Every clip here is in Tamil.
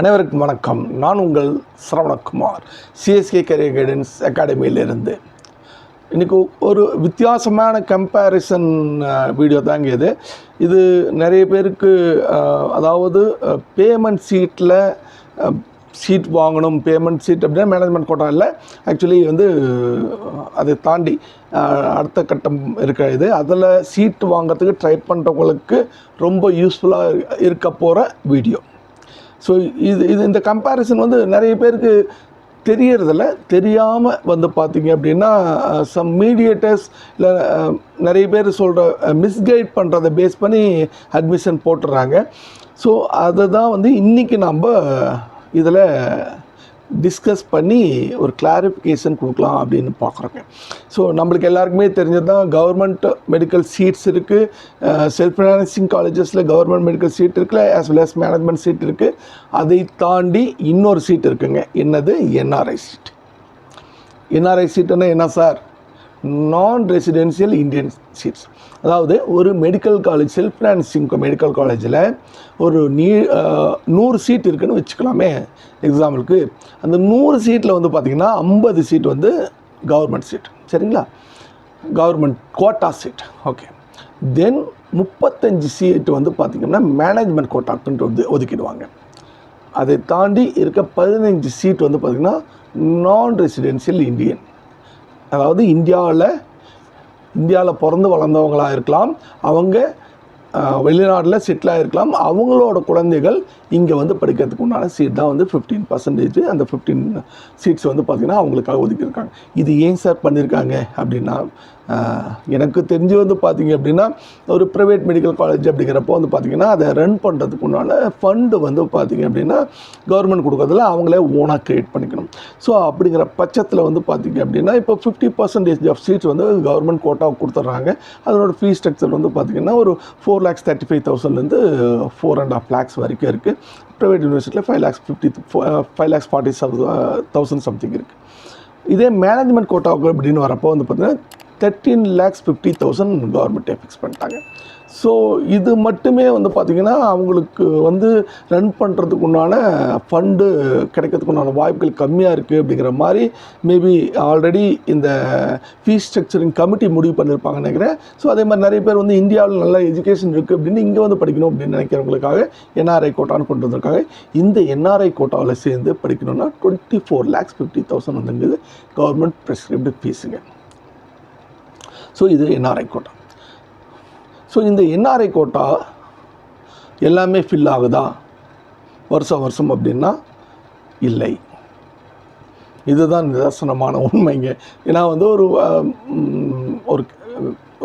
அனைவருக்கும் வணக்கம். நான் உங்கள் சரவணகுமார் சிஎஸ்கே கரியர் கைடன்ஸ் அகாடமியிலிருந்து இன்றைக்கி ஒரு வித்தியாசமான கம்பேரிசன் வீடியோ தாங்க இது. இது நிறைய பேருக்கு அதாவது பேமெண்ட் சீட்டில் சீட் வாங்கணும் பேமெண்ட் சீட் அப்படின்னா மேனேஜ்மெண்ட் கோட்டா இல்லை. ஆக்சுவலி வந்து அதை தாண்டி அடுத்த கட்டம் இருக்கிற இது. அதில் சீட் வாங்குறதுக்கு ட்ரை பண்ணுறவங்களுக்கு ரொம்ப யூஸ்ஃபுல்லாக இருக்க போகிற வீடியோ ஸோ இது இது இந்த கம்பேரிசன் வந்து நிறைய பேருக்கு தெரியறதில்ல. தெரியாமல் வந்து பார்த்தீங்க அப்படின்னா சம் மீடியேட்டர்ஸ் இல்லை நிறைய பேர் சொல்கிற மிஸ்கைட் பண்ணுறதை பேஸ் பண்ணி அட்மிஷன் போட்டுடுறாங்க ஸோ அதை தான் வந்து இன்றைக்கி நம்ம இதில் டிஸ்கஸ் பண்ணி ஒரு கிளாரிஃபிகேஷன் கொடுக்கலாம் அப்படின்னு பார்க்குறோங்க. ஸோ நம்மளுக்கு எல்லாருக்குமே தெரிஞ்சது தான் கவர்மெண்ட் மெடிக்கல் சீட்ஸ் இருக்குது செல்ஃப் ஃபினான்சிங் காலேஜஸில் கவர்மெண்ட் மெடிக்கல் சீட் இருக்குல்ல as well as management seat இருக்குது அதை தாண்டி இன்னொரு சீட் இருக்குங்க. என்னது? என்ஆர்ஐ சீட் என்ஆர்ஐ சீட்டுன்னா என்ன சார் நான் ரெசிடென்சியல் இந்தியன் சீட்ஸ் அதாவது ஒரு medical college self financing medical காலேஜில் ஒரு நீ நூறு சீட் இருக்குன்னு வச்சுக்கலாமே. எக்ஸாம்பிளுக்கு அந்த நூறு சீட்டில் வந்து பார்த்திங்கன்னா ஐம்பது சீட் வந்து கவர்மெண்ட் சீட் சரிங்களா? Government quota seat okay then முப்பத்தஞ்சு சீட் வந்து பார்த்திங்கன்னா மேனேஜ்மெண்ட் கோட்டாக்குன்ட்டு வந்து ஒதுக்கிடுவாங்க. அதை தாண்டி இருக்க பதினஞ்சு சீட் வந்து பார்த்திங்கன்னா நான் ரெசிடென்சியல் இந்தியன் அதாவது இந்தியாவில் இந்தியாவில் பிறந்து வளர்ந்தவங்களாக இருக்கலாம் அவங்க வெளிநாட்டில் செட்டில் ஆகிருக்கலாம் அவங்களோட குழந்தைகள் இங்கே வந்து படிக்கிறதுக்கு உண்டான சீட் தான் வந்து ஃபிஃப்டீன் பர்சன்டேஜ் அந்த ஃபிஃப்டீன் சீட்ஸ் வந்து பார்த்திங்கன்னா அவங்களுக்காக ஒதுக்கியிருக்காங்க. இது ஏன் சார் பண்ணியிருக்காங்க அப்படின்னா எனக்கு தெரிஞ்சு வந்து பார்த்தீங்க அப்படின்னா ஒரு ப்ரைவேட் மெடிக்கல் காலேஜ் அப்படிங்கிறப்போ வந்து பார்த்திங்கன்னா அதை ரன் பண்ணுறதுக்கு உண்டான ஃபண்டு வந்து பார்த்திங்க அப்படின்னா கவர்மெண்ட் கொடுக்குறதுல அவங்களே ஓனாக க்ரியேட் பண்ணிக்கணும். ஸோ அப்படிங்கிற பட்சத்தில் வந்து பார்த்திங்க அப்படின்னா இப்போ ஃபிஃப்டி பர்சன்டேஜ் ஆஃப் சீட்ஸ் வந்து கவர்மெண்ட் கோட்டாவுக்கு கொடுத்துட்றாங்க. அதனோட ஃபீஸ் ஸ்ட்ரக்சர் வந்து பார்த்திங்கன்னா ஒரு ஃபோர் லேக்ஸ் தேர்ட்டி ஃபைவ் தௌசண்ட்லேருந்து ஃபோர் அண்ட் ஆஃப் லேக்ஸ் வரைக்கும் இருக்குது ப்ரைவேட் யூனிவர்சிட்டியில் five lakhs fifty five lakhs forty thousand something இருக்குது இதே மேனேஜ்மெண்ட் கோட்டாவுக்கு அப்படின்னு வரப்போ வந்து பார்த்தீங்கன்னா தேர்ட்டீன் லேக்ஸ் ஃபிஃப்டி தௌசண்ட் கவர்மெண்ட்டே ஃபிக்ஸ் பண்ணிட்டாங்க. ஸோ இது மட்டுமே வந்து பார்த்திங்கன்னா அவங்களுக்கு வந்து ரன் பண்ணுறதுக்கு உண்டான ஃபண்டு கிடைக்கிறதுக்கு உண்டான வாய்ப்புகள் கம்மியாக இருக்குது அப்படிங்கிற மாதிரி மேபி ஆல்ரெடி இந்த ஃபீஸ் ஸ்ட்ரக்சரிங் கமிட்டி முடிவு பண்ணியிருப்பாங்கன்னு நினைக்கிறேன். ஸோ அதே மாதிரி நிறைய பேர் வந்து இந்தியாவில் நல்ல எஜுகேஷன் இருக்குது அப்படின்னு இங்கே வந்து படிக்கணும் அப்படின்னு நினைக்கிறவங்களுக்காக என்ஆர்ஐ கோட்டான்னு கொண்டு வந்திருக்காங்க. இந்த என்ஆர்ஐ கோட்டாவில் சேர்ந்து படிக்கணும்னா twenty four lakhs fifty thousand வந்துங்கிறது government prescribed ஃபீஸுங்க ஸோ இது என்ஆர்ஐ கோட்டா ஸோ இந்த என்ஆர்ஐ கோட்டா எல்லாமே ஃபில் ஆகுதா? வருஷம் வருஷம் அப்படின்னா இல்லை. இதுதான் நிதர்சனமான உண்மைங்க. ஏன்னா வந்து ஒரு ஒரு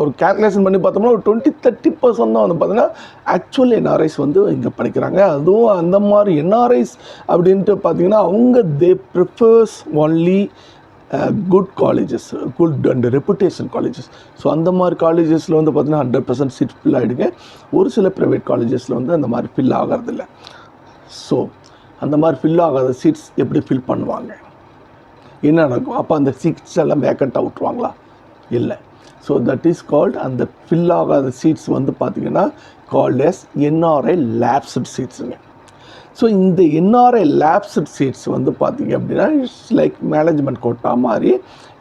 ஒரு கேல்குலேஷன் பண்ணி பார்த்தோம்னா ஒரு டுவெண்ட்டி தேர்ட்டி பர்சன்ட் தான் வந்து பார்த்தீங்கன்னா ஆக்சுவல் என்ஆர்ஐஸ் வந்து இங்கே படிக்கிறாங்க. அதுவும் அந்த மாதிரி என்ஆர்ஐஸ் அப்படின்ட்டு பார்த்தீங்கன்னா அவங்க they prefers only good colleges good and reputation colleges so அந்த மாதிரி காலேஜஸில் வந்து பார்த்தீங்கன்னா ஹண்ட்ரட் பர்சன்ட் சீட் ஃபில் ஆகிடுங்க ஒரு சில ப்ரைவேட் காலேஜஸில் வந்து அந்த மாதிரி ஃபில் ஆகிறதில்ல. ஸோ அந்த மாதிரி ஃபில் ஆகாத சீட்ஸ் எப்படி ஃபில் பண்ணுவாங்க? என்ன நடக்கும்? அப்போ அந்த சீட்ஸ் எல்லாம் வேக்கண்ட்டாக விட்ருவாங்களா இல்லை. ஸோ தட் இஸ் கால்ட் அந்த ஃபில் ஆகாத சீட்ஸ் வந்து பார்த்திங்கன்னா கால்ட் எஸ் என்ஆர்ஐ லேப்ஸ்ட் சீட்ஸுங்க ஸோ இந்த என்ஆர்ஐ லேப்ஸட் சீட்ஸ் வந்து பார்த்திங்க அப்படின்னா இட்ஸ் லைக் மேனேஜ்மெண்ட் கோட்டா மாதிரி.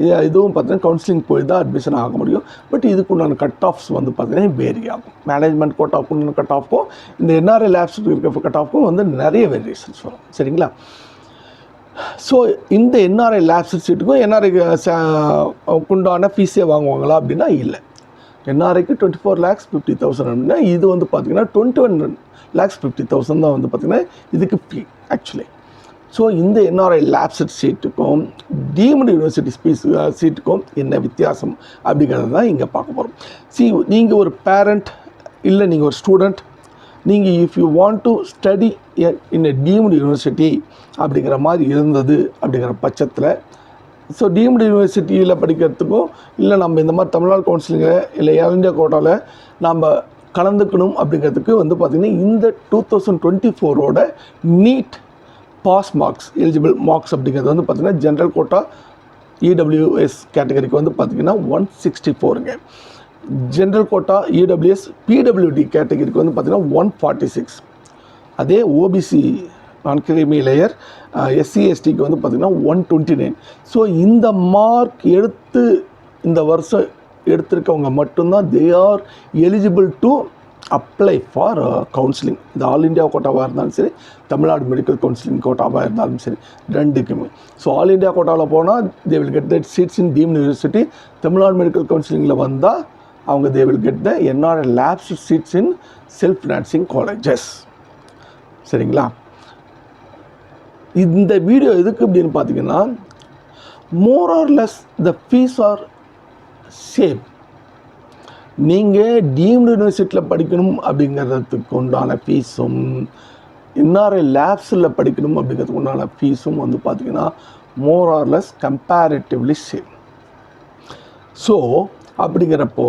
இது இதுவும் பார்த்தீங்கன்னா கவுன்சிலிங் போய் தான் அட்மிஷன் ஆக முடியும். பட் இதுக்கு உண்டான கட் ஆஃப்ஸ் வந்து பார்த்தீங்கன்னா வேரி ஆகும். மேனேஜ்மெண்ட் கோட்டாவுக்குண்டான கட் ஆஃப்க்கும் இந்த என்ஆர்ஐ லேப்ஸட் இருக்க கட் ஆஃப்க்கும் வந்து நிறைய வேரியேஷன்ஸ் வரும். சரிங்களா? ஸோ இந்த என்ஆர்ஐ லேப்ஸ் சீட்டுக்கும் என்ஆர்ஐ உண்டான ஃபீஸே வாங்குவாங்களா அப்படின்னா இல்லை. என்ஆர்ஐக்கு twenty four lakhs fifty thousand அப்படின்னா இது வந்து பார்த்திங்கன்னா twenty one lakhs fifty thousand தான் வந்து பார்த்திங்கன்னா இதுக்கு ஃபீ ஆக்சுவலி ஸோ இந்த என்ஆர்ஐ லேப்செட் சீட்டுக்கும் டீம்டு யூனிவர்சிட்டி ஸ்பீஸ் சீட்டுக்கும் என்ன வித்தியாசம் அப்படிங்கிறது தான் இங்கே பார்க்க போகிறோம் சி நீங்கள் ஒரு பேரண்ட் இல்லை நீங்கள் ஒரு ஸ்டூடெண்ட் நீங்கள் if you want to study in a deemed university அப்படிங்கிற மாதிரி இருந்தது அப்படிங்கிற பட்சத்தில் ஸோ டீம்டு யூனிவர்சிட்டியில் படிக்கிறதுக்கும் இல்லை நம்ம இந்த மாதிரி தமிழ்நாடு கவுன்சிலிங்கில் இல்லை ஏர் இந்தியா கோட்டாவில் நம்ம கலந்துக்கணும் அப்படிங்கிறதுக்கு வந்து பார்த்திங்கன்னா இந்த டூ தௌசண்ட் டுவெண்ட்டி ஃபோரோட NEET pass marks eligible marks அப்படிங்கிறது வந்து பார்த்திங்கன்னா ஜென்ரல் கோட்டா இடபிள்யூஎஸ் கேட்டகரிக்கு வந்து பார்த்திங்கன்னா ஒன் சிக்ஸ்டி ஃபோருங்க ஜென்ரல் கோட்டா இடபிள்யூஎஸ் பிடபிள்யூடி கேட்டகரிக்கு வந்து பார்த்திங்கன்னா ஒன் ஃபார்ட்டி சிக்ஸ் அதே OBC non creamy layer SC எஸ்டிக்கு வந்து பார்த்திங்கன்னா ஒன் டுவெண்ட்டி நைன் ஸோ இந்த மார்க் எடுத்து இந்த வருஷம் எடுத்திருக்கவங்க மட்டும்தான் they are eligible to apply for counselling இது ஆல் இண்டியா கோட்டாவாக இருந்தாலும் சரி தமிழ்நாடு மெடிக்கல் கவுன்சிலிங் கோட்டாவாக இருந்தாலும் சரி ரெண்டுக்குமே. ஸோ ஆல் இண்டியா கோட்டாவில் போனால் they will get that seats in deemed university Tamil Nadu medical கவுன்சிலிங்கில் வந்தால் அவங்க they will get the NR lapse seats in self financing colleges சரிங்களா? இந்த வீடியோ எதுக்கு அப்படின்னு பார்த்தீங்கன்னா more or less the fees are same நீங்கள் டீம்டு யூனிவர்சிட்டியில் படிக்கணும் அப்படிங்கிறதுக்கு உண்டான ஃபீஸும் என்ஆர்ஐ லேப்ஸில் படிக்கணும் அப்படிங்கிறதுக்கு உண்டான ஃபீஸும் வந்து பார்த்திங்கன்னா more or less comparatively same so அப்படிங்கிறப்போ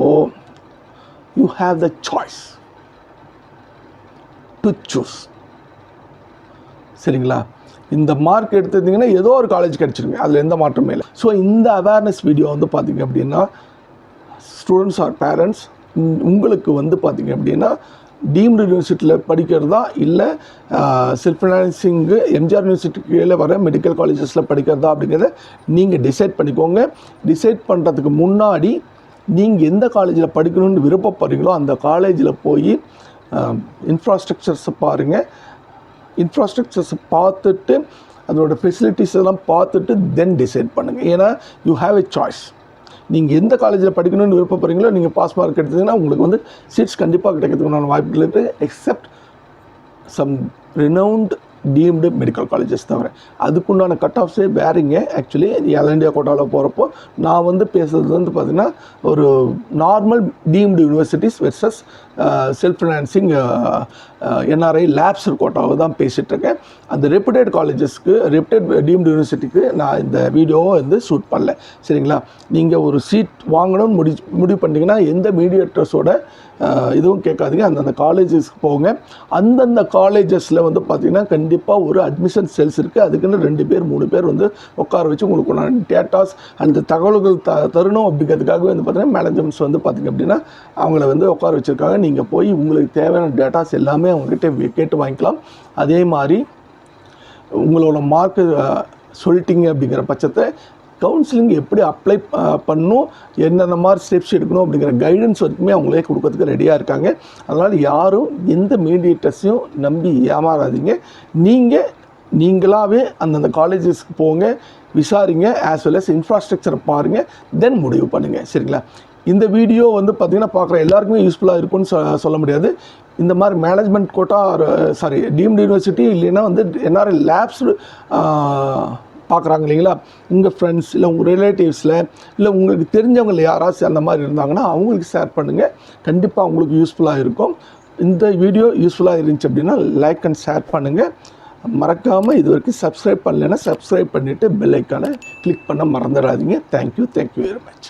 you have the choice to choose சரிங்களா? இந்த மார்க் எடுத்திருந்தீங்கன்னா ஏதோ ஒரு காலேஜ் கிடச்சிருங்க அதில் எந்த மாற்றமே இல்லை. ஸோ இந்த அவேர்னஸ் வீடியோ வந்து பார்த்திங்க அப்படின்னா ஸ்டூடெண்ட்ஸ் ஆர் பேரண்ட்ஸ் உங்களுக்கு வந்து பார்த்திங்க அப்படின்னா டீம்டு யூனிவர்சிட்டியில் படிக்கிறதா இல்லை செல்ஃப் ஃபினான்சிங்கு எம்ஜிஆர் யூனிவர்சிட்டிக்கு கீழே வர மெடிக்கல் காலேஜஸில் படிக்கிறதா அப்படிங்கிறத நீங்கள் டிசைட் பண்ணிக்கோங்க. டிசைட் பண்ணுறதுக்கு முன்னாடி நீங்கள் எந்த காலேஜில் படிக்கணும்னு விருப்பப்படுறீங்களோ அந்த காலேஜில் போய் இன்ஃப்ராஸ்ட்ரக்சர்ஸை பாருங்கள் இன்ஃப்ராஸ்ட்ரக்சர்ஸ் பார்த்துட்டு அதோட ஃபெசிலிட்டிஸ் எல்லாம் பார்த்துட்டு தென் டிசைட் பண்ணுங்கள் ஏன்னா யூ ஹாவ் எ சாய்ஸ் நீங்கள் எந்த காலேஜில் படிக்கணும்னு விருப்பப்படுறீங்களோ நீங்கள் பாஸ் மார்க் எடுத்தீங்கன்னா உங்களுக்கு வந்து சீட்ஸ் கண்டிப்பாக கிடைக்கிறதுக்கான வாய்ப்புகள் இருக்குது except some renowned deemed medical colleges தவிர. அதுக்குண்டான கட் ஆஃப்ஸே வேறுங்க. ஆக்சுவலி எல் இண்டியா கோட்டாவில் போகிறப்போ நான் வந்து பேசுகிறது வந்து பார்த்திங்கன்னா ஒரு normal deemed universities versus self financing NRI lapse கோட்டாவை தான் பேசிகிட்ருக்கேன் அந்த ரெப்புடேட் காலேஜஸ்க்கு ரெப்புடேட் டீம்டு யூனிவர்சிட்டிக்கு நான் இந்த வீடியோவை வந்து ஷூட் பண்ணல. சரிங்களா? நீங்கள் ஒரு சீட் வாங்கணும்னு முடி முடிவு பண்ணிங்கன்னா எந்த மீடியேட்டர்ஸோட இதுவும் கேட்காதீங்க. அந்தந்த காலேஜஸ்க்கு போங்க. அந்தந்த காலேஜஸில் வந்து பார்த்திங்கன்னா கண்டிப்பாக ஒரு அட்மிஷன் செல்ஸ் இருக்குது அதுக்குன்னு ரெண்டு பேர் மூணு பேர் வந்து உட்கார வச்சு உங்களுக்கு நான் டேட்டாஸ் அந்த தகவல்கள் த தரணும் அப்படிங்கிறதுக்காகவே வந்து பார்த்திங்கன்னா மேனேஜ்மெண்ட்ஸ் வந்து பார்த்திங்க அப்படின்னா அவங்கள வந்து உட்கார வச்சுருக்காங்க. நீங்கள் போய் உங்களுக்கு தேவையான டேட்டாஸ் எல்லாமே அவங்ககிட்ட கேட்டு வாங்கிக்கலாம். அதே மாதிரி உங்களோட மார்க்கு சொல்லிட்டீங்க அப்படிங்கிற பட்சத்தை கவுன்சிலிங் எப்படி அப்ளை பண்ணணும் என்னென்ன மாதிரி ஸ்டெப்ஸ் எடுக்கணும் அப்படிங்கிற கைடன்ஸ் வரைக்குமே அவங்களே கொடுக்கறதுக்கு ரெடியாக இருக்காங்க. அதனால் யாரும் எந்த மீடியேட்டர்ஸையும் நம்பி ஏமாறாதீங்க. நீங்கள் நீங்களாகவே அந்தந்த காலேஜஸ்க்கு போங்க விசாரிங்க ஆஸ் வெல் அஸ் இன்ஃப்ராஸ்ட்ரக்சரை பாருங்கள் தென் முடிவு பண்ணுங்கள் சரிங்களா? இந்த வீடியோ வந்து பார்த்திங்கன்னா பார்க்குற எல்லாருக்குமே யூஸ்ஃபுல்லாக இருக்கும்னு சொ சொல்ல முடியாது. இந்த மாதிரி management quota sorry deemed university இல்லைன்னா வந்து என்ஆர்எல் லேப்ஸ் பார்க்குறாங்க இல்லைங்களா? உங்கள் ஃப்ரெண்ட்ஸ் இல்லை உங்கள் ரிலேட்டிவ்ஸில் இல்லை உங்களுக்கு தெரிஞ்சவங்க யாராச்சும் அந்த மாதிரி இருந்தாங்கன்னா அவங்களுக்கு ஷேர் பண்ணுங்கள் கண்டிப்பாக அவங்களுக்கு யூஸ்ஃபுல்லாக இருக்கும். இந்த வீடியோ யூஸ்ஃபுல்லாக இருந்துச்சு அப்படின்னா லைக் அண்ட் ஷேர் பண்ணுங்கள் மறக்காமல் இது வரைக்கும் சப்ஸ்கிரைப் பண்ணலைன்னா சப்ஸ்கிரைப் பண்ணிவிட்டு பெல் ஐக்கானை கிளிக் பண்ண மறந்துடாதீங்க. Thank you thank you very much